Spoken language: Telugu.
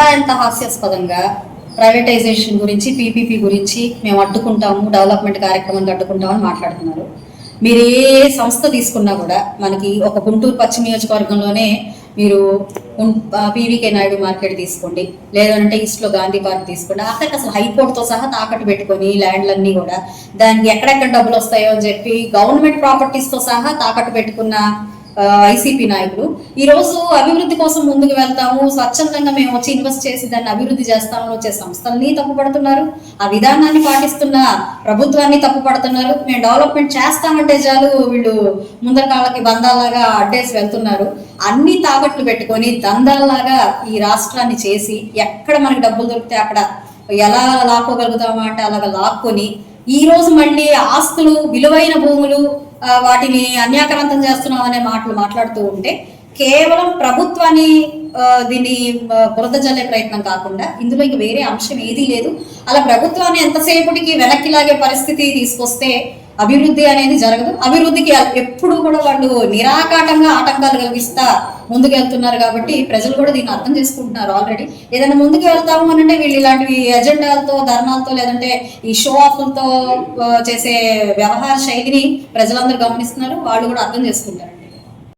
ఇంకా ఎంత హాస్యాస్పదంగా ప్రైవేటైజేషన్ గురించి పీపీపీ గురించి మేము అడ్డుకుంటాము డెవలప్మెంట్ కార్యక్రమాన్ని అడ్డుకుంటామని మాట్లాడుతున్నారు. మీరు ఏ సంస్థ తీసుకున్నా కూడా మనకి ఒక గుంటూరు పశ్చిమ నియోజకవర్గంలోనే మీరు పీవీకే నాయుడు మార్కెట్ తీసుకోండి లేదంటే ఈస్ట్లో గాంధీ పార్క్ తీసుకోండి అక్కడికి అసలు హైకోర్టుతో సహా తాకట్టు పెట్టుకొని ల్యాండ్లన్నీ కూడా దానికి ఎక్కడెక్కడ డబ్బులు వస్తాయో అని చెప్పి గవర్నమెంట్ ప్రాపర్టీస్తో సహా తాకట్టు పెట్టుకున్న వైసీపీ నాయకులు. ఈ రోజు అభివృద్ధి కోసం ముందుకు వెళ్తాము. స్వచ్ఛందంగా మేము వచ్చి ఇన్వెస్ట్ చేసి దాన్ని అభివృద్ధి చేస్తామని వచ్చే సంస్థల్ని తప్పుపడుతున్నారు. ఆ విధానాన్ని పాటిస్తున్న ప్రభుత్వాన్ని తప్పుపడుతున్నారు. మేము డెవలప్మెంట్ చేస్తామంటే చాలు వీళ్ళు ముందర కాళ్ళకి బంధాలాగా అడ్డేసి వెళ్తున్నారు. అన్ని తాకట్లు పెట్టుకొని దందాల్లాగా ఈ రాష్ట్రాన్ని చేసి ఎక్కడ మనకి డబ్బులు దొరికితే అక్కడ ఎలా లాక్కోగలుగుతామా అంటే అలాగ లాక్కొని ఈ రోజు మళ్ళీ ఆస్తులు విలువైన భూములు వాటిని అన్యాక్రాంతం చేస్తున్నాం అనే మాటలు మాట్లాడుతూ ఉంటే కేవలం ప్రభుత్వాన్ని ఆ, దీన్ని బురద జల్లే ప్రయత్నం కాకుండా ఇందులో ఇంక వేరే అంశం ఏదీ లేదు. అలా ప్రభుత్వాన్ని ఎంతసేపటికి వెనక్కి లాగే పరిస్థితి తీసుకొస్తే అభివృద్ధి అనేది జరగదు. అభివృద్ధికి ఎప్పుడు కూడా వాళ్ళు నిరాకాటంగా ఆటంకాలు కలిగిస్తా ముందుకు వెళ్తున్నారు కాబట్టి ప్రజలు కూడా దీన్ని అర్థం చేసుకుంటున్నారు ఆల్రెడీ ఏదైనా ముందుకు వెళ్తాము అని అంటే వీళ్ళు ఇలాంటివి ఎజెండాలతో ధర్నాలతో లేదంటే ఈ షో ఆఫ్లతో చేసే వ్యవహార శైలిని ప్రజలందరూ గమనిస్తున్నారు. వాళ్ళు కూడా అర్థం చేసుకుంటారు.